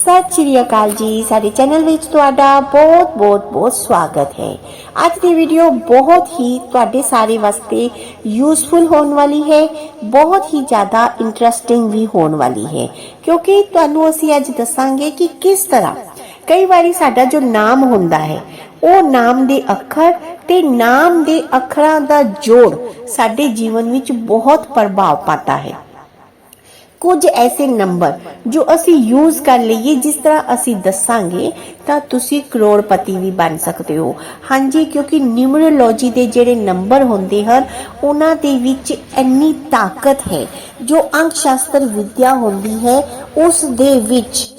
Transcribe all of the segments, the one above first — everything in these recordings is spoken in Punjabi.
ਸਤਿ ਸ਼੍ਰੀ ਅਕਾਲ ਜੀ। ਸਾਡੇ ਚੈਨਲ ਵਿੱਚ ਤੁਹਾਡਾ ਬਹੁਤ ਬਹੁਤ ਬਹੁਤ ਸਵਾਗਤ ਹੈ। ਅੱਜ ਦੀ ਵੀਡੀਓ ਬਹੁਤ ਹੀ ਤੁਹਾਡੇ ਸਾਰੇ ਵਾਸਤੇ ਯੂਸਫੁਲ ਹੋਣ ਵਾਲੀ ਹੈ। ਬਹੁਤ ਹੀ ਜ਼ਿਆਦਾ ਇੰਟਰਸਟਿੰਗ ਵੀ ਹੋਣ ਵਾਲੀ ਹੈ। ਕਿਉਂਕਿ ਤੁਹਾਨੂੰ ਅਸੀਂ ਅੱਜ ਦੱਸਾਂਗੇ ਕਿ ਕਿਸ ਤਰ੍ਹਾਂ ਕਈ ਵਾਰੀ ਸਾਡਾ ਜੋ ਨਾਮ ਹੁੰਦਾ ਹੈ, ਉਹ ਨਾਮ ਦੇ ਅੱਖਰ ਤੇ ਨਾਮ ਦੇ ਅੱਖਰਾਂ ਦਾ ਜੋੜ ਸਾਡੇ ਜੀਵਨ ਵਿੱਚ ਬਹੁਤ ਪ੍ਰਭਾਵ ਪਾਤਾ ਹੈ। ਕੁਝ ਐਸੇ ਨੰਬਰ ਜੋ ਅਸੀਂ ਯੂਜ਼ ਕਰ ਲਈਏ, ਜਿਸ ਤਰ੍ਹਾਂ ਅਸੀਂ ਦੱਸਾਂਗੇ, ਤਾਂ ਤੁਸੀਂ ਕਰੋੜਪਤੀ ਵੀ ਬਣ ਸਕਦੇ ਹੋ। ਹਾਂਜੀ, ਕਿਉਂਕਿ ਨਿਊਮਰੋਲੋਜੀ ਦੇ ਜਿਹੜੇ ਨੰਬਰ ਹੁੰਦੇ ਹਨ, ਉਹਨਾਂ ਦੇ ਵਿੱਚ ਇੰਨੀ ਤਾਕਤ ਹੈ, ਜੋ ਅੰਕ ਸ਼ਾਸਤਰ ਵਿਦਿਆ ਹੁੰਦੀ ਹੈ, ਉਸ ਦੇ ਵਿੱਚ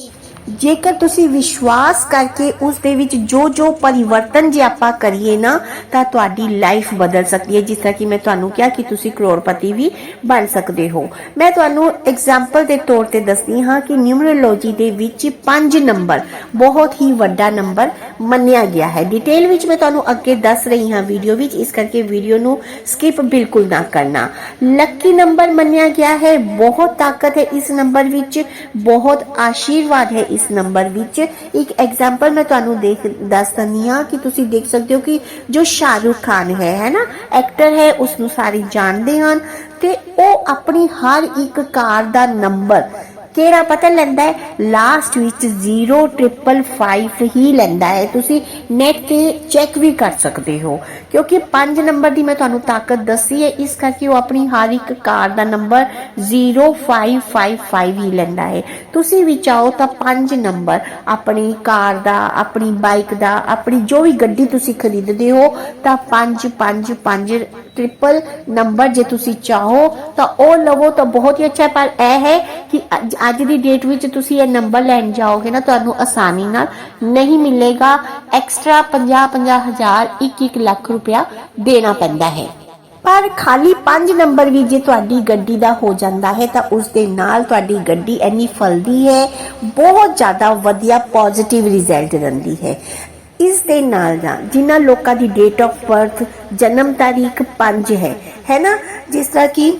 ਜੇਕਰ ਤੁਸੀਂ ਵਿਸ਼ਵਾਸ ਕਰਕੇ ਉਸ ਦੇ ਵਿੱਚ ਜੋ ਜੋ ਪਰਿਵਰਤਨ ਜੇ ਆਪਾਂ ਕਰੀਏ ਨਾ, ਤਾਂ ਤੁਹਾਡੀ ਲਾਈਫ ਬਦਲ ਸਕਦੀ ਹੈ, ਜਿਸ ਤਰ੍ਹਾਂ ਕਿ ਮੈਂ ਤੁਹਾਨੂੰ ਕਿਹਾ ਕਿ ਤੁਸੀਂ ਕਰੋੜਪਤੀ ਵੀ ਬਣ ਸਕਦੇ ਹੋ। ਮੈਂ ਤੁਹਾਨੂੰ ਐਗਜ਼ਾਮਪਲ ਦੇ ਤੌਰ ਤੇ ਦੱਸਦੀ ਹਾਂ ਕਿ ਨਿਊਮਰੋਲੋਜੀ ਦੇ ਵਿੱਚ 5 ਨੰਬਰ ਬਹੁਤ ਹੀ ਵੱਡਾ ਨੰਬਰ ਮੰਨਿਆ ਗਿਆ ਹੈ। ਡਿਟੇਲ ਵਿੱਚ ਮੈਂ ਤੁਹਾਨੂੰ ਅੱਗੇ ਦੱਸ ਰਹੀ ਹਾਂ ਵੀਡੀਓ ਵਿੱਚ, ਇਸ ਕਰਕੇ ਵੀਡੀਓ ਨੂੰ ਸਕਿਪ ਬਿਲਕੁਲ ਨਾ ਕਰਨਾ। ਲੱਕੀ ਨੰਬਰ ਮੰਨਿਆ ਗਿਆ ਹੈ, ਬਹੁਤ ਤਾਕਤ ਹੈ ਇਸ ਨੰਬਰ ਵਿੱਚ, ਬਹੁਤ ਆਸ਼ੀਰਵਾਦ ਹੈ ਇਸ ਨੰਬਰ ਵਿੱਚ। ਇੱਕ ਐਗਜ਼ਾਮਪਲ ਮੈਂ ਤੁਹਾਨੂੰ ਦੇਖ, ਦੱਸ ਦਨੀ ਆ ਕਿ ਤੁਸੀਂ ਦੇਖ ਸਕਦੇ ਹੋ ਕਿ ਜੋ ਸ਼ਾਹਰੁਖ ਖਾਨ ਹੈ ਹੈ ਨਾ? ਐਕਟਰ ਹੈ ਉਸ ਨੂੰ ਸਾਰੇ ਜਾਣਦੇ ਹਨ ਤੇ ਉਹ ਆਪਣੀ ਹਰ ਇੱਕ ਕਾਰ ਦਾ ਨੰਬਰ ਕਿਹੜਾ ਪਤਾ ਲੈਂਦਾ ਹੈ? ਲਾਸਟ ਵਿੱਚ 0555 ਹੀ ਲੈਂਦਾ ਹੈ। ਤੁਸੀਂ ਨੈਟ ਤੇ ਚੈੱਕ ਵੀ ਕਰ ਸਕਦੇ ਹੋ। ਕਿਉਂਕਿ 5 ਨੰਬਰ ਦੀ ਮੈਂ ਤੁਹਾਨੂੰ ਤਾਕਤ ਦੱਸੀ ਹੈ, ਇਸ ਕਰਕੇ ਉਹ ਆਪਣੀ ਹਰ ਇੱਕ ਕਾਰ ਦਾ ਨੰਬਰ 0555 ਹੀ ਲੈਂਦਾ ਹੈ। ਤੁਸੀਂ ਵੀ ਚਾਹੋ ਤਾਂ 5 ਨੰਬਰ ਆਪਣੀ ਕਾਰ ਦਾ, ਆਪਣੀ ਬਾਈਕ ਦਾ, ਆਪਣੀ ਜੋ ਵੀ ਗੱਡੀ ਤੁਸੀਂ ਖਰੀਦਦੇ ਹੋ, ਤਾਂ 5 5 5 ਟ੍ਰਿਪਲ ਨੰਬਰ ਜੇ ਤੁਸੀਂ ਚਾਹੋ ਤਾਂ ਉਹ ਲਵੋ ਤਾਂ ਬਹੁਤ ਹੀ ਅੱਛਾ ਪਰ ਇਹ ਹੈ ਕਿ ਅੱਜ- ਦੀ ਡੇਟ ਵਿੱਚ ਤੁਸੀਂ ਇਹ ਨੰਬਰ ਲੈਣ ਜਾਓਗੇ ਨਾ, ਤੁਹਾਨੂੰ ਆਸਾਨੀ ਨਾਲ ਨਹੀਂ ਮਿਲੇਗਾ। ਐਕਸਟਰਾ 50 50 1 1 ਲੱਖ ਰੁਪਇਆ ਦੇਣਾ ਪੈਂਦਾ ਹੈ। ਪਰ ਖਾਲੀ 5 ਨੰਬਰ ਵੀ ਜੇ ਤੁਹਾਡੀ ਗੱਡੀ ਦਾ ਹੋ ਜਾਂਦਾ ਹੈ, ਤਾਂ ਉਸ ਦੇ ਨਾਲ ਤੁਹਾਡੀ ਗੱਡੀ ਇੰਨੀ ਫਲਦੀ ਹੈ, ਬਹੁਤ ਜ਼ਿਆਦਾ ਵਧੀਆ ਪੋਜ਼ਿਟਿਵ ਰਿਜ਼ਲਟ ਦਿੰਦੀ ਹੈ। ਇਸ ਦੇ ਨਾਲ ਨਾਲ ਜਿਨ੍ਹਾਂ ਲੋਕਾਂ ਦੀ ਡੇਟ ਆਫ ਬਰਥ ਜਨਮ ਤਾਰੀਖ 5 ਹੈ ਹੈ ਨਾ? ਜਿਸ ਤਰ੍ਹਾਂ ਕਿ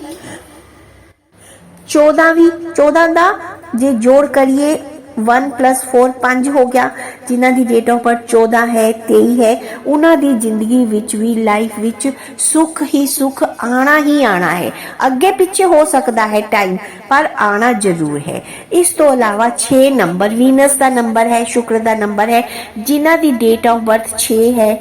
14 ਵੀ 14 ਦਾ? ਜੇ ਜੋੜ ਕਰੀਏ 1 4 5 ਹੋ ਗਿਆ। ਜਿਨ੍ਹਾਂ ਦੀ ਡੇਟ ਆਫ ਬਰਥ 14 ਹੈ 23 ਹੈ, ਉਹਨਾਂ ਦੀ ਜ਼ਿੰਦਗੀ ਵਿੱਚ ਵੀ ਲਾਈਫ ਵਿੱਚ ਸੁੱਖ ਹੀ ਸੁੱਖ ਆਣਾ ਹੀ ਆਣਾ ਹੈ। ਅੱਗੇ ਪਿੱਛੇ ਹੋ ਸਕਦਾ ਹੈ ਟਾਈਮ ਪਰ ਆਣਾ ਜ਼ਰੂਰ ਹੈ। ਇਸ ਤੋਂ ਇਲਾਵਾ 6 ਨੰਬਰ ਵੀਨਸ ਦਾ ਨੰਬਰ ਹੈ, ਸ਼ੁਕਰ ਦਾ ਨੰਬਰ ਹੈ, ਜਿਨ੍ਹਾਂ ਦੀ ਡੇਟ ਆਫ ਬਰਥ 6 ਹੈ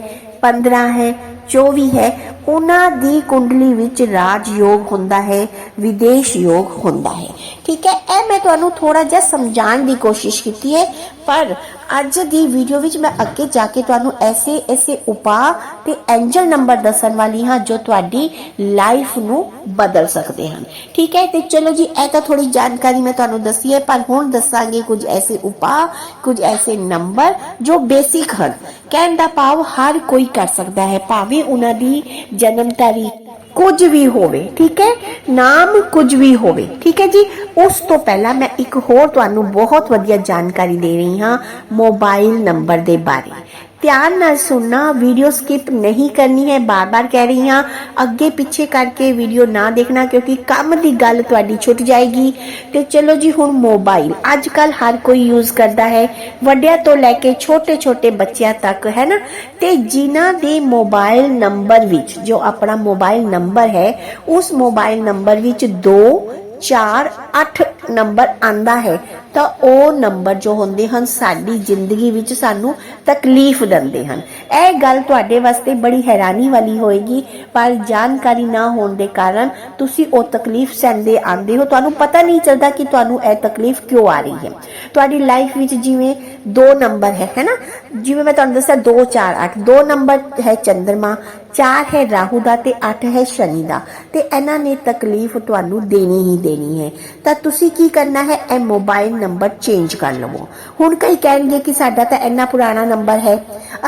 15 ਹੈ 24 ਹੈ ਉਹਨਾਂ ਦੀ ਕੁੰਡਲੀ ਵਿੱਚ ਰਾਜ ਯੋਗ ਹੁੰਦਾ ਹੈ ਵਿਦੇਸ਼ ਯੋਗ ਹੁੰਦਾ ਹੈ। ਠੀਕ ਹੈ, ਇਹ ਮੈਂ ਤੁਹਾਨੂੰ ਥੋੜਾ ਜਿਹਾ ਸਮਝਾਉਣ ਦੀ ਕੋਸ਼ਿਸ਼ ਕੀਤੀ ਹੈ, ਪਰ ਅੱਜ ਦੀ ਵੀਡੀਓ ਵਿੱਚ ਮੈਂ ਅੱਗੇ ਜਾ ਕੇ ਤੁਹਾਨੂੰ ਐਸੇ ਐਸੇ ਉਪਾਅ ਤੇ ਐਂਜਲ ਨੰਬਰ ਦੱਸਣ ਵਾਲੀ ਹਾਂ, ਜੋ ਤੁਹਾਡੀ ਲਾਈਫ ਨੂੰ ਬਦਲ ਸਕਦੇ ਹਨ। ਠੀਕ ਹੈ, ਤੇ ਚਲੋ ਜੀ, ਇਹ ਤਾਂ ਥੋੜੀ ਜਾਣਕਾਰੀ ਮੈਂ ਤੁਹਾਨੂੰ ਦੱਸੀ ਹੈ, ਪਰ ਹੁਣ ਦੱਸਾਂਗੇ ਕੁਝ ਐਸੇ ਉਪਾ ਕੁਝ ਐਸੇ ਨੰਬਰ ਜੋ ਬੇਸਿਕ ਹਨ। ਕਹਿਣ ਦਾ ਭਾਵ ਹਰ ਕੋਈ ਕਰ ਸਕਦਾ ਹੈ, ਭਾਵੇਂ ਉਹਨਾਂ ਦੀ ਜਨਮ ਤਾਰੀਖ ਕੁਝ ਵੀ ਹੋਵੇ, ਠੀਕ ਹੈ? ਨਾਮ ਕੁਝ ਵੀ ਹੋਵੇ, ਠੀਕ ਹੈ ਜੀ? ਉਸ ਤੋਂ ਪਹਿਲਾਂ ਮੈਂ ਇੱਕ ਹੋਰ ਤੁਹਾਨੂੰ ਬਹੁਤ ਵਧੀਆ ਜਾਣਕਾਰੀ ਦੇ ਰਹੀ ਹਾਂ, ਮੋਬਾਈਲ ਨੰਬਰ ਦੇ ਬਾਰੇ। ਧਿਆਨ ਨਾਲ ਸੁਣਨਾ ਵੀਡੀਓ ਸਕਿਪ ਨਹੀਂ ਕਰਨੀ ਹੈ। ਬਾਰ-ਬਾਰ ਕਹਿ ਰਹੀ ਹਾਂ, ਅੱਗੇ ਪਿੱਛੇ ਕਰਕੇ ਵੀਡੀਓ ਨਾ ਦੇਖਣਾ ਕਿਉਂਕਿ ਕੰਮ ਦੀ ਗੱਲ ਤੁਹਾਡੀ ਛੁੱਟ ਜਾਏਗੀ। ਤੇ ਚਲੋ ਜੀ, ਹੁਣ ਮੋਬਾਈਲ ਅੱਜ ਕੱਲ ਹਰ ਕੋਈ ਯੂਜ਼ ਕਰਦਾ ਹੈ। ਵੱਡਿਆਂ ਤੋਂ ਲੈ ਕੇ ਛੋਟੇ-ਛੋਟੇ ਬੱਚਿਆਂ ਤੱਕ, ਹੈ ਨਾ? ਤੇ ਜਿਨ੍ਹਾਂ ਦੇ ਮੋਬਾਈਲ ਨੰਬਰ ਵਿੱਚ, ਜੋ ਆਪਣਾ ਮੋਬਾਈਲ ਨੰਬਰ ਹੈ, ਉਸ ਮੋਬਾਈਲ ਨੰਬਰ ਵਿੱਚ 2 4 8 ਨੰਬਰ ਆਂਦਾ ਹੈ, ਤਾਂ ਉਹ ਨੰਬਰ ਜੋ ਹੁੰਦੇ ਹਨ, ਸਾਡੀ ਜ਼ਿੰਦਗੀ ਵਿੱਚ ਸਾਨੂੰ ਤਕਲੀਫ ਦਿੰਦੇ ਹਨ। ਇਹ ਗੱਲ ਤੁਹਾਡੇ ਵਾਸਤੇ ਬੜੀ ਹੈਰਾਨੀ ਵਾਲੀ ਹੋਏਗੀ, ਪਰ ਜਾਣਕਾਰੀ ਨਾ ਹੋਣ ਦੇ ਕਾਰਨ ਤੁਸੀਂ ਉਹ ਤਕਲੀਫ ਸਹਿੰਦੇ ਆਂਦੇ ਹੋ। ਤੁਹਾਨੂੰ ਪਤਾ ਨਹੀਂ ਚੱਲਦਾ ਕਿ ਤੁਹਾਨੂੰ ਇਹ ਤਕਲੀਫ ਕਿਉਂ ਆ ਰਹੀ ਹੈ। ਤੁਹਾਡੀ ਲਾਈਫ ਵਿੱਚ ਜਿਵੇਂ ਦੋ ਨੰਬਰ ਹੈ ਹੈ ਜਿਵੇਂ ਮੈਂ ਤੁਹਾਨੂੰ ਦੱਸਿਆ 2 4 8 ਦੋ ਨੰਬਰ ਹੈ ਚੰਦਰਮਾ ਚਾਰ ਹੈ ਰਾਹੂ ਦਾ ਤੇ 8 ਹੈ ਸ਼ਨੀ ਦਾ, ਤੇ ਇਹਨਾਂ ਨੇ ਤਕਲੀਫ ਤੁਹਾਨੂੰ ਦੇਣੀ ਹੀ ਦੇਣੀ ਹੈ। ਤਾਂ ਤੁਸੀਂ ਕੀ ਕਰਨਾ ਹੈ? ਇਹ ਮੋਬਾਈਲ ਨੰਬਰ ਚੇਂਜ ਕਰ ਲਵੋ। ਹੁਣ ਕਈ ਕਹਿਣਗੇ ਕਿ ਸਾਡਾ ਤਾਂ ਇੰਨਾ ਪੁਰਾਣਾ ਨੰਬਰ ਹੈ,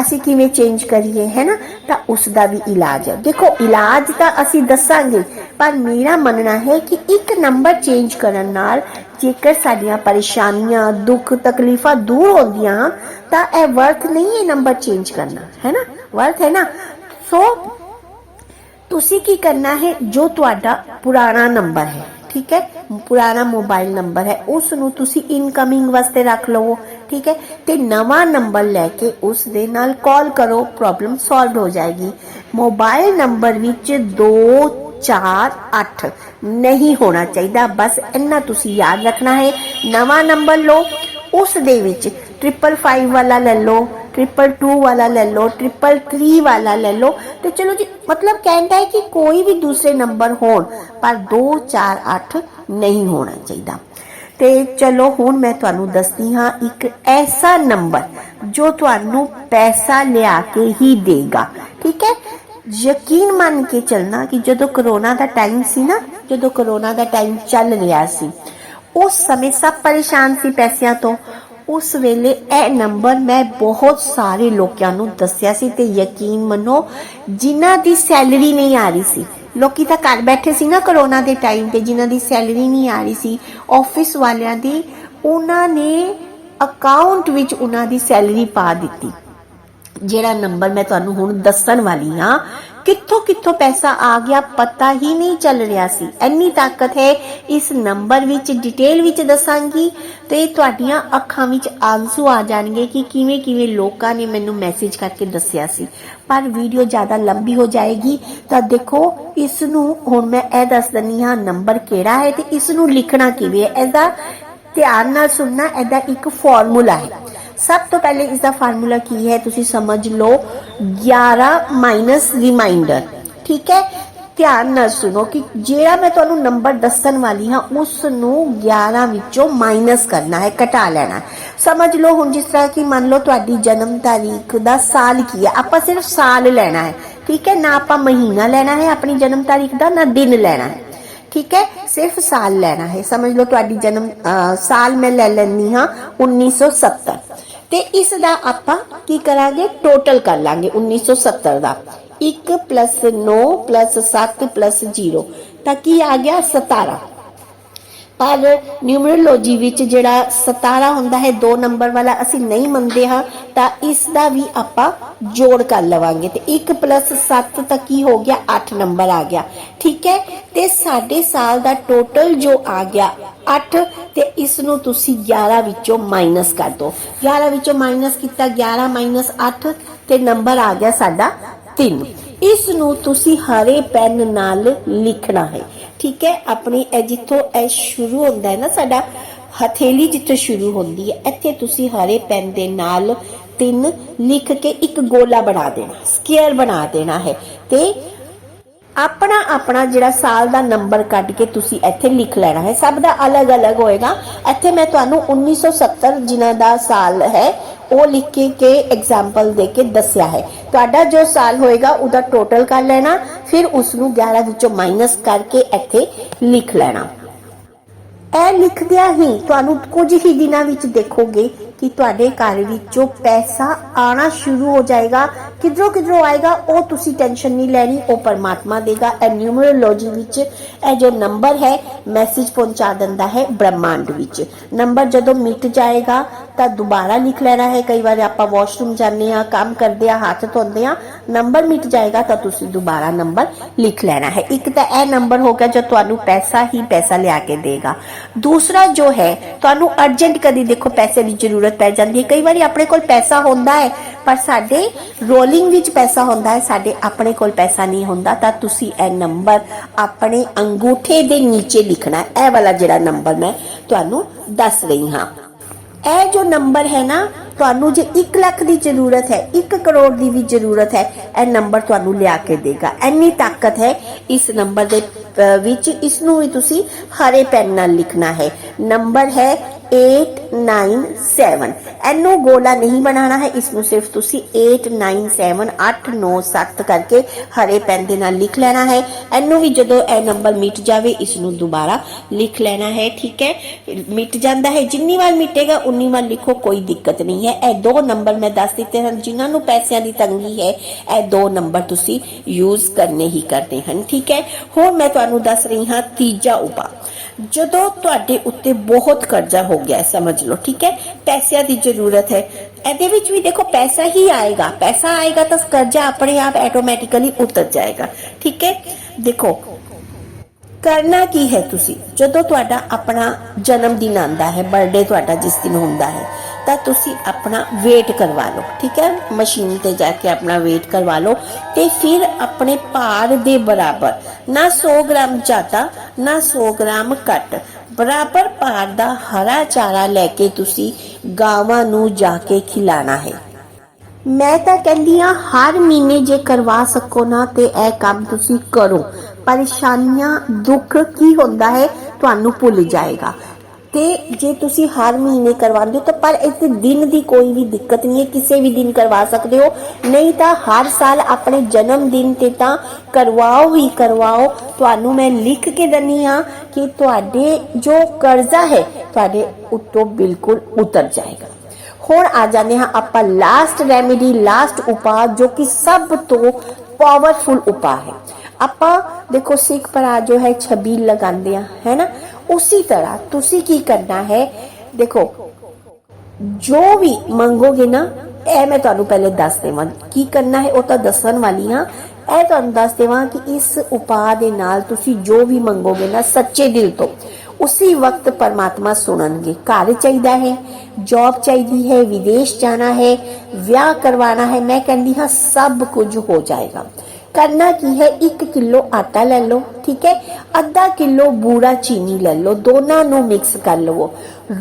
ਅਸੀਂ ਕਿਵੇਂ ਚੇਂਜ ਕਰੀਏ, ਹੈ ਤਾਂ ਉਸ ਦਾ ਵੀ ਇਲਾਜ ਹੈ। ਦੇਖੋ, ਇਲਾਜ ਤਾਂ ਅਸੀਂ ਦੱਸਾਂਗੇ, ਪਰ ਮੇਰਾ ਮੰਨਣਾ ਹੈ ਕਿ ਇੱਕ ਨੰਬਰ ਚੇਂਜ ਕਰਨ ਨਾਲ ਜੇਕਰ ਸਾਡੀਆਂ ਪਰੇਸ਼ਾਨੀਆਂ, ਦੁੱਖ, ਤਕਲੀਫਾਂ ਦੂਰ ਹੁੰਦੀਆਂ, ਤਾਂ ਇਹ ਵਰਥ ਨਹੀਂ ਇਹ ਨੰਬਰ ਚੇਂਜ ਕਰਨਾ, ਹੈ ਨਾ? ਵਰਥ ਹੈ ਨਾ? ਸੋ ਤੁਸੀਂ ਕੀ ਕਰਨਾ ਹੈ? ਜੋ ਤੁਹਾਡਾ ਪੁਰਾਣਾ ਨੰਬਰ ਹੈ, ਠੀਕ ਹੈ? ਪੁਰਾਣਾ ਮੋਬਾਈਲ ਨੰਬਰ ਹੈ ਉਸ ਨੂੰ ਤੁਸੀਂ ਇਨਕਮਿੰਗ ਵਾਸਤੇ ਰੱਖ ਲਵੋ, ਠੀਕ ਹੈ? ਤੇ ਨਵਾਂ ਨੰਬਰ ਲੈ ਕੇ ਉਸ ਦੇ ਨਾਲ ਕਾਲ ਕਰੋ ਪ੍ਰੋਬਲਮ ਸੋਲਵ ਹੋ ਜਾਏਗੀ। ਮੋਬਾਈਲ ਨੰਬਰ ਵਿੱਚ 2 4 8 ਨਹੀਂ ਹੋਣਾ ਚਾਹੀਦਾ, ਬਸ ਇੰਨਾ ਤੁਸੀਂ ਯਾਦ ਰੱਖਣਾ ਹੈ। ਨਵਾਂ ਨੰਬਰ ਲਓ ਉਸ ਦੇ ਵਿੱਚ 555 ਵਾਲਾ ਲੈ ਲਓ 222 ਵਾਲਾ ਲੈ ਲਓ 333 ਵਾਲਾ ਲੈ ਲਓ। ਤੇ ਚਲੋ ਜੀ, ਮਤਲਬ ਕਹਿੰਦਾ ਹੈ ਕਿ ਕੋਈ ਵੀ ਦੂਸਰੇ ਨੰਬਰ ਹੋਣ, ਪਰ 2 4 8 ਨਹੀਂ ਹੋਣਾ ਚਾਹੀਦਾ। ਤੇ ਚਲੋ ਹੁਣ ਮੈਂ ਤੁਹਾਨੂੰ ਦੱਸਦੀ ਹਾਂ ਇੱਕ ਐਸਾ ਨੰਬਰ ਜੋ ਤੁਹਾਨੂੰ ਪੈਸਾ ਲਿਆ ਕੇ ਹੀ ਦੇਗਾ, ਠੀਕ ਹੈ? ਯਕੀਨ ਮੰਨ ਕੇ ਚੱਲਣਾ ਕਿ ਜਦੋਂ ਕਰੋਨਾ ਦਾ ਟਾਈਮ ਸੀ ਨਾ, ਜਦੋਂ ਕਰੋਨਾ ਦਾ ਟਾਈਮ ਚੱਲ ਰਿਹਾ ਸੀ, ਉਸ ਸਮੇਂ ਸਭ ਪਰੇਸ਼ਾਨ ਸੀ ਪੈਸਿਆਂ ਤੋਂ। ਉਸ ਵੇਲੇ ਇਹ ਨੰਬਰ ਮੈਂ ਬਹੁਤ ਸਾਰੇ ਲੋਕਾਂ ਨੂੰ ਦੱਸਿਆ ਸੀ ਤੇ ਯਕੀਨ ਮੰਨੋ, ਜਿਨ੍ਹਾਂ ਦੀ ਸੈਲਰੀ ਨਹੀਂ ਆ ਰਹੀ ਸੀ। ਲੋਕੀ ਤਾਂ ਘਰ ਬੈਠੇ ਸੀ ਨਾ ਕਰੋਨਾ ਦੇ ਟਾਈਮ ਤੇ, ਜਿਨ੍ਹਾਂ ਦੀ ਸੈਲਰੀ ਨਹੀਂ ਆ ਰਹੀ ਸੀ ਆਫਿਸ ਵਾਲਿਆਂ ਦੀ, ਉਹਨਾਂ ਨੇ ਅਕਾਊਂਟ ਵਿੱਚ ਉਹਨਾਂ ਦੀ ਸੈਲਰੀ ਪਾ ਦਿੱਤੀ। ਜਿਹੜਾ ਨੰਬਰ ਮੈਂ ਤੁਹਾਨੂੰ ਹੁਣ ਦੱਸਣ ਵਾਲੀ ਹਾਂ ਕਿੱਥੋਂ ਕਿੱਥੋਂ ਪੈਸਾ ਆ ਗਿਆ ਪਤਾ ਹੀ ਨਹੀਂ ਚੱਲ ਰਿਹਾ ਸੀ। ਇੰਨੀ ਤਾਕਤ ਹੈ, ਇਸ ਨੰਬਰ ਵਿੱਚ, ਡਿਟੇਲ ਵਿੱਚ ਦੱਸਾਂਗੀ ਤੇ ਤੁਹਾਡੀਆਂ ਅੱਖਾਂ ਵਿੱਚ ਆਂਸੂ ਆ ਜਾਣਗੇ ਕਿ ਕਿਵੇਂ ਕਿਵੇਂ ਲੋਕਾਂ ਨੇ ਮੈਨੂੰ ਮੈਸੇਜ ਕਰਕੇ ਦੱਸਿਆ ਸੀ। ਪਰ ਵੀਡੀਓ ਜ਼ਿਆਦਾ ਲੰਬੀ ਹੋ ਜਾਏਗੀ ਤਾਂ ਦੇਖੋ ਇਸ ਨੂੰ ਹੁਣ ਮੈਂ ਇਹ ਦੱਸ ਦਿੰਨੀ ਹਾਂ ਨੰਬਰ ਕਿਹੜਾ ਹੈ ਤੇ ਇਸ ਨੂੰ ਲਿਖਣਾ ਕਿਵੇਂ ਹੈ। ਇਹਦਾ ਧਿਆਨ ਨਾਲ ਸੁਣਨਾ, ਇਹਦਾ ਇੱਕ ਫਾਰਮੂਲਾ ਹੈ। ਸਭ ਤੋਂ ਪਹਿਲੇ ਇਸ ਦਾ ਫਾਰਮੂਲਾ ਕੀ ਹੈ? ਤੁਸੀਂ ਸਮਝ ਲਓ 11 ਮਾਈਨਸ ਰਿਮਾਈਂਡਰ ਠੀਕ ਹੈ? ਧਿਆਨ ਨਾਲ ਸੁਣੋ ਕਿ ਜਿਹੜਾ ਮੈਂ ਤੁਹਾਨੂੰ ਨੰਬਰ ਦੱਸਣ ਵਾਲੀ ਹਾਂ ਉਸ ਨੂੰ 11 ਵਿੱਚੋਂ ਮਾਈਨਸ ਕਰਨਾ ਹੈ, ਘਟਾ ਲੈਣਾ ਸਮਝ ਲਓ ਹੁਣ ਜਿਸ ਤਰ੍ਹਾਂ ਕਿ ਮੰਨ ਲਓ ਤੁਹਾਡੀ ਜਨਮ ਤਾਰੀਖ ਦਾ ਸਾਲ ਕੀ ਹੈ, ਆਪਾਂ ਸਿਰਫ ਸਾਲ ਲੈਣਾ ਹੈ, ਠੀਕ ਹੈ? ਨਾ ਆਪਾਂ ਮਹੀਨਾ ਲੈਣਾ ਹੈ ਆਪਣੀ ਜਨਮ ਤਾਰੀਖ ਦਾ, ਨਾ ਦਿਨ ਲੈਣਾ ਹੈ, ਠੀਕ ਹੈ? ਸਿਰਫ ਸਾਲ ਲੈਣਾ ਹੈ। ਸਮਝ ਲਓ ਤੁਹਾਡੀ ਜਨਮ ਸਾਲ ਮੈਂ ਲੈ ਲੈਣੀ ਹਾਂ 1970 ਤੇ ਇਸ ਦਾ ਆਪਾਂ ਕੀ ਕਰਾਂਗੇ? ਟੋਟਲ ਕਰ ਲਾਂਗੇ 1970 ਦਾ। 1 9 7 0 ਤਾਂ ਕੀ ਆ ਗਿਆ? 17 ਪਰ ਨਿਊਮਰੋਲੋਜੀ ਵਿੱਚ ਜਿਹੜਾ 17 ਹੁੰਦਾ ਹੈ, ਦੋ ਨੰਬਰ ਵਾਲਾ ਅਸੀਂ ਨਹੀਂ ਮੰਨਦੇ ਹਾਂ, ਤਾਂ ਇਸ ਦਾ ਵੀ ਆਪਾਂ ਜੋੜ ਕਰ ਲਵਾਂਗੇ। ਤੇ 1 7 ਤਾਂ ਕੀ ਹੋ ਗਿਆ? 8 ਨੰਬਰ ਆ ਗਿਆ। ਠੀਕ ਹੈ? ਤੇ ਸਾਡੇ ਸਾਲ ਦਾ ਟੋਟਲ ਜੋ ਆ ਗਿਆ 8 ਤੇ ਇਸ ਨੂੰ ਤੁਸੀਂ 11 ਵਿੱਚੋਂ ਮਾਈਨਸ ਕਰ ਦਿਓ। 11 ਵਿੱਚੋਂ ਮਾਈਨਸ ਕੀਤਾ 11 8 ਤੇ ਨੰਬਰ ਆ ਗਿਆ ਸਾਡਾ 3 ਇਸ ਨੂੰ ਤੁਸੀਂ ਹਰੇ ਪੈਨ ਨਾਲ ਲਿਖਣਾ ਹੈ। ਠੀਕ ਹੈ, ਆਪਣੀ ਇਹ ਜਿੱਥੋਂ ਇਹ ਸ਼ੁਰੂ ਹੁੰਦਾ ਹੈ ਨਾ ਸਾਡਾ, ਹਥੇਲੀ ਜਿੱਥੋਂ ਸ਼ੁਰੂ ਹੁੰਦੀ ਹੈ, ਇੱਥੇ ਤੁਸੀਂ ਹਰੇ ਪੈਨ ਦੇ ਨਾਲ ਤਿੰਨ ਲਿਖ ਕੇ ਇੱਕ ਗੋਲਾ ਬਣਾ ਦੇਣਾ, ਸਕੁਅਰ ਬਣਾ ਦੇਣਾ ਹੈ ਤੇ ਆਪਣਾ ਆਪਣਾ ਜਿਹੜਾ ਸਾਲ ਦਾ ਨੰਬਰ ਕੱਢ ਕੇ ਤੁਸੀਂ ਇੱਥੇ ਲਿਖ ਲੈਣਾ ਹੈ, ਸਭ ਦਾ ਅਲੱਗ-ਅਲੱਗ ਹੋਏਗਾ। ਇੱਥੇ ਮੈਂ ਤੁਹਾਨੂੰ 1970 ਜਿਨ੍ਹਾਂ ਦਾ ਸਾਲ ਹੈ ਉਹ ਲਿਖ ਕੇ ਕੇ ਐਗਜ਼ਾਮਪਲ ਦੇ ਕੇ ਦੱਸਿਆ ਹੈ। ਤੁਹਾਡਾ ਜੋ ਸਾਲ ਹੋਏਗਾ, ਉਹਦਾ ਟੋਟਲ ਕਰ ਲੈਣਾ, ਫਿਰ ਉਸ ਨੂੰ 11 ਵਿੱਚੋਂ ਮਾਈਨਸ ਕਰਕੇ ਇੱਥੇ ਲਿਖ ਲੈਣਾ। ਇਹ ਲਿਖਦਿਆਂ ਹੀ ਤੁਹਾਨੂੰ ਕੁਝ ਹੀ ਦਿਨਾਂ ਵਿੱਚ ਦੇਖੋਗੇ ਕਿ ਤੁਹਾਡੇ ਘਰ ਵਿੱਚੋਂ ਪੈਸਾ ਆਣਾ ਸ਼ੁਰੂ ਹੋ ਜਾਏਗਾ। ਕਿਧਰੋਂ ਕਿਧਰੋਂ ਆਏਗਾ, ਉਹ ਤੁਸੀਂ ਟੈਨਸ਼ਨ ਨਹੀਂ ਲੈਣੀ, ਉਹ ਪਰਮਾਤਮਾ ਦੇਗਾ। ਇਹ ਨਿਊਮਰੋਲੋਜੀ ਵਿੱਚ ਇਹ ਜੋ ਨੰਬਰ ਹੈ, ਮੈਸੇਜ ਪਹੁੰਚਾ ਦਿੰਦਾ ਹੈ ਬ੍ਰਹਮਾਂਡ ਵਿੱਚ। ਨੰਬਰ ਜਦੋਂ ਮਿਟ ਜਾਏਗਾ, ਤਾਂ ਦੁਬਾਰਾ ਲਿਖ ਲੈਣਾ ਹੈ। ਕਈ ਵਾਰ ਆਪਾਂ ਵਾਸ਼ਰੂਮ ਜਾਂਦੇ ਆ ਕੰਮ ਕਰਦੇ ਆ ਹੱਥ ਧੋਂਦੇ ਆ ਨੰਬਰ ਮਿਟ ਜਾਏਗਾ, ਤਾਂ ਤੁਸੀਂ ਦੁਬਾਰਾ ਨੰਬਰ ਲਿਖ ਲੈਣਾ ਹੈ। ਇੱਕ ਤਾਂ ਇਹ ਨੰਬਰ ਹੋ ਗਿਆ ਜੋ ਤੁਹਾਨੂੰ ਪੈਸਾ ਹੀ ਪੈਸਾ ਲਿਆ ਕੇ ਦੇਗਾ। ਦੂਸਰਾ ਜੋ ਹੈ, ਤੁਹਾਨੂੰ ਅਰਜੈਂਟ ਕਦੀ ਦੇਖੋ ਪੈਸੇ ਦੀ ਜ਼ਰੂਰਤ ਪੈ ਜਾਂਦੀ ਹੈ। ਕਈ ਵਾਰੀ ਆਪਣੇ ਕੋਲ ਪੈਸਾ ਹੁੰਦਾ ਹੈ ਪਰ ਸਾਡੇ ਰੋਲਿੰਗ ਵਿੱਚ ਪੈਸਾ ਹੁੰਦਾ ਹੈ ਸਾਡੇ ਆਪਣੇ ਕੋਲ ਪੈਸਾ ਨਹੀਂ ਹੁੰਦਾ। ਤਾਂ ਤੁਸੀਂ ਇਹ ਨੰਬਰ ਆਪਣੇ ਅੰਗੂਠੇ ਦੇ ਨੀਚੇ ਲਿਖਣਾ ਹੈ। ਇਹ ਵਾਲਾ ਜਿਹੜਾ ਨੰਬਰ ਮੈਂ ਤੁਹਾਨੂੰ ਦੱਸ ਰਹੀ ਹਾਂ। ਇਹ ਜੋ ਨੰਬਰ ਹੈ ਨਾ ਤੁਹਾਨੂੰ ਜੇ 1 ਲੱਖ ਦੀ ਜ਼ਰੂਰਤ ਹੈ 1 ਕਰੋੜ ਦੀ ਵੀ ਜ਼ਰੂਰਤ ਹੈ ਇਹ ਨੰਬਰ ਤੁਹਾਨੂੰ ਲਿਆ ਕੇ ਦੇਗਾ। ਇੰਨੀ ਤਾਕਤ ਹੈ ਇਸ ਨੰਬਰ ਦੇ ਅਹ, ਵਿੱਚ। ਇਸ ਨੂੰ ਵੀ ਤੁਸੀਂ ਹਰੇ ਪੈਨ ਨਾਲ ਲਿਖਣਾ ਹੈ। ਨੰਬਰ ਹੈ 897 ਇਹਨੂੰ ਗੋਲਾ ਨਹੀਂ ਬਣਾਉਣਾ ਹੈ ਇਸ ਨੂੰ ਸਿਰਫ ਤੁਸੀਂ 897897 ਕਰਕੇ ਹਰੇ ਪੈਨ ਦੇ ਨਾਲ ਲਿਖ ਲੈਣਾ ਹੈ। ਇਹਨੂੰ ਵੀ ਜਦੋਂ ਇਹ ਨੰਬਰ ਮਿਟ ਜਾਵੇ ਇਸ ਨੂੰ ਦੁਬਾਰਾ ਲਿਖ ਲੈਣਾ ਹੈ, ਠੀਕ ਹੈ? ਮਿਟ ਜਾਂਦਾ ਹੈ, ਜਿੰਨੀ ਵਾਰ ਮਿਟੇਗਾ, ਉਨੀ ਵਾਰ ਲਿਖੋ, ਕੋਈ ਦਿੱਕਤ ਨਹੀਂ ਹੈ। ਇਹ ਦੋ ਨੰਬਰ ਮੈਂ ਦੱਸ ਦਿੱਤੇ ਹਨ, ਜਿਨ੍ਹਾਂ ਨੂੰ ਪੈਸਿਆਂ ਦੀ ਤੰਗੀ ਹੈ, ਇਹ ਦੋ ਨੰਬਰ ਤੁਸੀਂ ਯੂਜ਼ ਕਰਨੇ ਹੀ ਕਰਦੇ ਹਨ, ਠੀਕ ਹੈ? ਹੋਰ ਮੈਂ ਤੁਹਾਨੂੰ ਦੱਸ ਰਹੀ ਹਾਂ ਤੀਜਾ ਉਪਾਅ। ਜਦੋਂ ਤੁਹਾਡੇ ਉੱਤੇ ਬਹੁਤ ਕਰਜ਼ਾ ਹੋ ਗਿਆ ਸਮਝ ਲਓ, ਠੀਕ ਹੈ? ਪੈਸਿਆਂ ਦੀ ਜ਼ਰੂਰਤ ਹੈ। ਇਹਦੇ ਵਿੱਚ ਵੀ ਦੇਖੋ, ਪੈਸਾ ਹੀ ਆਏਗਾ। ਪੈਸਾ ਆਏਗਾ ਤਾਂ ਕਰਜ਼ਾ ਆਪਣੇ ਆਪ ਆਟੋਮੈਟਿਕਲੀ ਉਤਰ ਜਾਏਗਾ, ਠੀਕ ਹੈ? ਦੇਖੋ, ਕਰਨਾ ਕੀ ਹੈ ਤੁਸੀਂ? ਜਦੋਂ ਤੁਹਾਡਾ ਆਪਣਾ ਜਨਮ ਦਿਨ ਆਂਦਾ ਹੈ ਬਰਥਡੇ ਤੁਹਾਡਾ ਜਿਸ ਦਿਨ ਹੁੰਦਾ ਹੈ, ਤਾਂ ਤੁਸੀਂ ਆਪਣਾ ਵੇਟ ਕਰਵਾ ਲਓ, ਠੀਕ ਹੈ? ਮਸ਼ੀਨ ਤੇ ਜਾ ਕੇ ਆਪਣਾ ਵੇਟ ਕਰਵਾ ਲਓ ਤੇ ਫਿਰ ਆਪਣੇ ਭਾਰ ਦੇ ਬਰਾਬਰ, ਨਾ 100 ਗ੍ਰਾਮ ਜ਼ਿਆਦਾ, ਨਾ 100 ਗ੍ਰਾਮ ਘੱਟ ਬਰਾਬਰ ਭਾਰ ਦਾ ਹਰਾ ਚਾਰਾ ਲੈ ਕੇ ਤੁਸੀਂ ਗਾਵਾਂ ਨੂੰ ਜਾ ਕੇ ਖਿਲਾਣਾ ਹੈ। ਮੈਂ ਤਾਂ ਕਹਿੰਦੀ ਆ ਹਰ ਮਹੀਨੇ ਜੇ ਕਰਵਾ ਸਕੋ ਨਾ ਤੇ ਇਹ ਕੰਮ ਤੁਸੀਂ ਕਰੋ। ਪਰੇਸ਼ਾਨੀਆਂ, ਦੁੱਖ ਕੀ ਹੁੰਦਾ ਹੈ, ਤੁਹਾਨੂੰ ਭੁੱਲ ਜਾਏਗਾ। ਤੇ ਜੇ ਤੁਸੀਂ ਹਰ ਮਹੀਨੇ ਕਰਵਾਉਂਦੇ ਹੋ ਤਾਂ ਪਰ ਇਸ ਦਿਨ ਦੀ ਕੋਈ ਵੀ ਦਿੱਕਤ ਨਹੀਂ ਹੈ, ਕਿਸੇ ਵੀ ਦਿਨ ਕਰਵਾ ਸਕਦੇ ਹੋ। ਨਹੀਂ ਤਾਂ ਹਰ ਸਾਲ ਆਪਣੇ ਜਨਮ ਦਿਨ ਤੇ ਤਾਂ ਕਰਵਾਓ ਹੀ ਕਰਵਾਓ। ਤੁਹਾਨੂੰ ਮੈਂ ਲਿਖ ਕੇ ਦਨੀ ਆ ਕਿ ਤੁਹਾਡੇ ਜੋ ਕਰਜ਼ਾ ਹੈ, ਤੁਹਾਡੇ ਉੱਤੋਂ ਬਿਲਕੁਲ ਉਤਰ ਜਾਏਗਾ। ਹੁਣ ਆ ਜਾਂਦੇ ਹਾਂ ਆਪਾਂ ਲਾਸਟ ਰੈਮੇਡੀ ਲਾਸਟ ਉਪਾਅ, ਜੋ ਕਿ ਸਭ ਤੋਂ ਪਾਵਰਫੁਲ ਉਪਾਅ ਹੈ। ਆਪਾਂ ਦੇਖੋ ਸਿੱਖ ਭਰਾ ਜੋ ਹੈ ਛਬੀਲ ਲਗਾਉਂਦੇ ਆ, ਹੈ ਨਾ? ਉਸੇ ਤਰ੍ਹਾਂ ਤੁਸੀਂ ਕੀ ਕਰਨਾ ਹੈ? ਦੇਖੋ, ਜੋ ਵੀ ਮੰਗੋਗੇ ਨਾ, ਇਹ ਮੈਂ ਤੁਹਾਨੂੰ ਪਹਿਲੇ ਦੱਸ ਦੇਵਾਂ। ਕੀ ਕਰਨਾ ਹੈ? ਉਹ ਤਾਂ ਦੱਸਣ ਵਾਲੀ ਹਾਂ ਇਹ ਤੁਹਾਨੂੰ ਦੱਸ ਦੇਵਾਂ ਕਿ ਇਸ ਉਪਾਅ ਦੇ ਨਾਲ ਤੁਸੀਂ ਜੋ ਵੀ ਮੰਗੋਗੇ ਨਾ, ਸੱਚੇ ਦਿਲ ਤੋਂ, ਉਸੇ ਵਕਤ ਪਰਮਾਤਮਾ ਸੁਣਨਗੇ। ਘਰ ਚਾਹੀਦਾ ਹੈ ਜੌਬ ਚਾਹੀਦੀ ਹੈ, ਵਿਦੇਸ਼ ਜਾਣਾ ਹੈ, ਵਿਆਹ ਕਰਵਾਣਾ ਹੈ। ਮੈਂ ਕਹਿੰਦੀ ਹਾਂ, ਸਭ ਕੁਝ ਹੋ ਜਾਏਗਾ। ਕਰਨਾ ਕੀ ਹੈ? 1 ਕਿਲੋ ਆਟਾ ਲੈ ਲਓ, ਠੀਕ ਹੈ? ਅੱਧਾ ਕਿਲੋ ਬੂਰਾ ਚੀਨੀ ਲੈ ਲਓ, ਦੋਨਾਂ ਨੂੰ ਮਿਕਸ ਕਰ ਲਵੋ।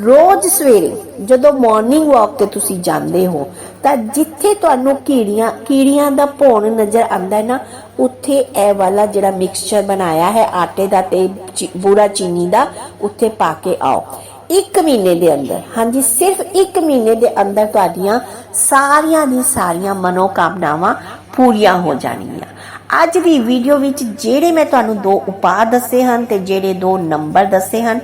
ਰੋਜ਼ ਸਵੇਰੇ ਜਦੋਂ ਮਾਰਨਿੰਗ ਵਾਕ ਤੇ ਤੁਸੀਂ ਜਾਂਦੇ ਹੋ, ਤਾਂ ਜਿੱਥੇ ਤੁਹਾਨੂੰ ਕੀੜੀਆਂ ਕੀੜੀਆਂ ਦਾ ਭੌਣ ਨਜ਼ਰ ਆਉਂਦਾ ਹੈ ਨਾ, ਉੱਥੇ ਇਹ ਵਾਲਾ ਜਿਹੜਾ ਮਿਕਸਚਰ ਬਣਾਇਆ ਹੈ, ਆਟੇ ਦਾ ਤੇ ਚੀ- ਬੂਰਾ ਚੀਨੀ ਦਾ, ਉੱਥੇ ਪਾ ਕੇ ਆਓ। ਇੱਕ ਮਹੀਨੇ ਦੇ ਅੰਦਰ, ਹਾਂਜੀ, ਸਿਰਫ ਇੱਕ ਮਹੀਨੇ ਦੇ ਅੰਦਰ ਤੁਹਾਡੀਆਂ ਸਾਰੀਆਂ ਦੀ ਸਾਰੀਆਂ ਮਨੋਕਾਮਨਾਵਾਂ ਪੂਰੀਆਂ ਹੋ ਜਾਣਗੀਆਂ। ਅੱਜ ਦੀ ਵੀਡੀਓ ਵਿੱਚ ਜਿਹੜੇ ਮੈਂ ਤੁਹਾਨੂੰ ਦੋ ਉਪਾਅ ਦੱਸੇ ਹਨ ਤੇ ਜਿਹੜੇ ਦੋ ਨੰਬਰ ਦੱਸੇ ਹਨ,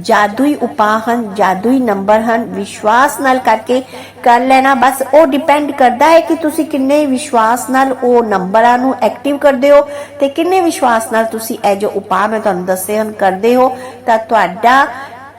ਜਾਦੂਈ ਉਪਾਅ ਹਨ, ਜਾਦੂਈ ਨੰਬਰ ਹਨ, ਵਿਸ਼ਵਾਸ ਨਾਲ ਕਰਕੇ ਕਰ ਲੈਣਾ। ਬਸ ਉਹ ਡਿਪੈਂਡ ਕਰਦਾ ਹੈ ਕਿ ਤੁਸੀਂ ਕਿੰਨੇ ਵਿਸ਼ਵਾਸ ਨਾਲ ਉਹ ਨੰਬਰਾਂ ਨੂੰ ਐਕਟਿਵ ਕਰਦੇ ਹੋ ਤੇ ਕਿੰਨੇ ਵਿਸ਼ਵਾਸ ਨਾਲ ਤੁਸੀਂ ਇਹ ਜੋ ਉਪਾਅ ਮੈਂ ਤੁਹਾਨੂੰ ਦੱਸੇ ਹਨ, ਕਰਦੇ ਹੋ। ਤਾਂ ਤੁਹਾਡਾ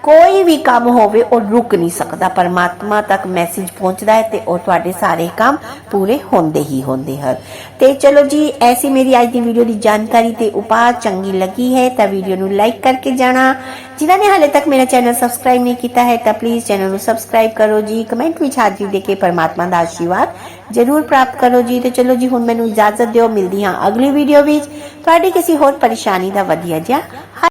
ਕੋਈ ਵੀ ਕੰਮ ਹੋਵੇ, ਉਹ ਰੁਕ ਨਹੀਂ ਸਕਦਾ। ਪਰਮਾਤਮਾ ਤੱਕ ਮੈਸੇਜ ਪਹੁੰਚਦਾ ਹੈ ਤੇ ਉਹ ਤੁਹਾਡੇ ਸਾਰੇ ਕੰਮ ਪੂਰੇ ਹੁੰਦੇ ਹੀ ਹੁੰਦੇ ਹਨ। ਤੇ ਚਲੋ ਜੀ, ਐਸੀ ਮੇਰੀ ਅੱਜ ਦੀ ਵੀਡੀਓ ਦੀ ਜਾਣਕਾਰੀ ਤੇ ਉਪਾਅ ਚੰਗੀ ਲੱਗੀ ਹੈ ਤਾਂ ਵੀਡੀਓ ਨੂੰ ਲਾਈਕ ਕਰਕੇ ਜਾਣਾ। ਜਿਨ੍ਹਾਂ ਨੇ ਹਾਲੇ ਤੱਕ ਮੇਰਾ ਚੈਨਲ ਸਬਸਕ੍ਰਾਈਬ ਨਹੀਂ ਕੀਤਾ ਹੈ, ਤਾਂ ਪਲੀਜ਼ ਚੈਨਲ ਨੂੰ ਸਬਸਕ੍ਰਾਈਬ ਕਰੋ ਜੀ। ਕਮੈਂਟ ਵਿੱਚ ਹਾਜ਼ਰੀ ਦੇ ਕੇ ਪਰਮਾਤਮਾ ਦਾ ਆਸ਼ੀਰਵਾਦ ਜ਼ਰੂਰ ਪ੍ਰਾਪਤ ਕਰੋ ਜੀ। ਤੇ ਚਲੋ ਜੀ, ਹੁਣ ਮੈਨੂੰ ਇਜਾਜ਼ਤ ਦਿਓ, ਮਿਲਦੀ ਹਾਂ ਅਗਲੀ ਵੀਡੀਓ ਵਿੱਚ। ਤੁਹਾਡੀ ਕਿਸੇ ਹੋਰ ਪਰੇਸ਼ਾਨੀ ਦਾ ਵਧੀਆ ਜਿਹਾ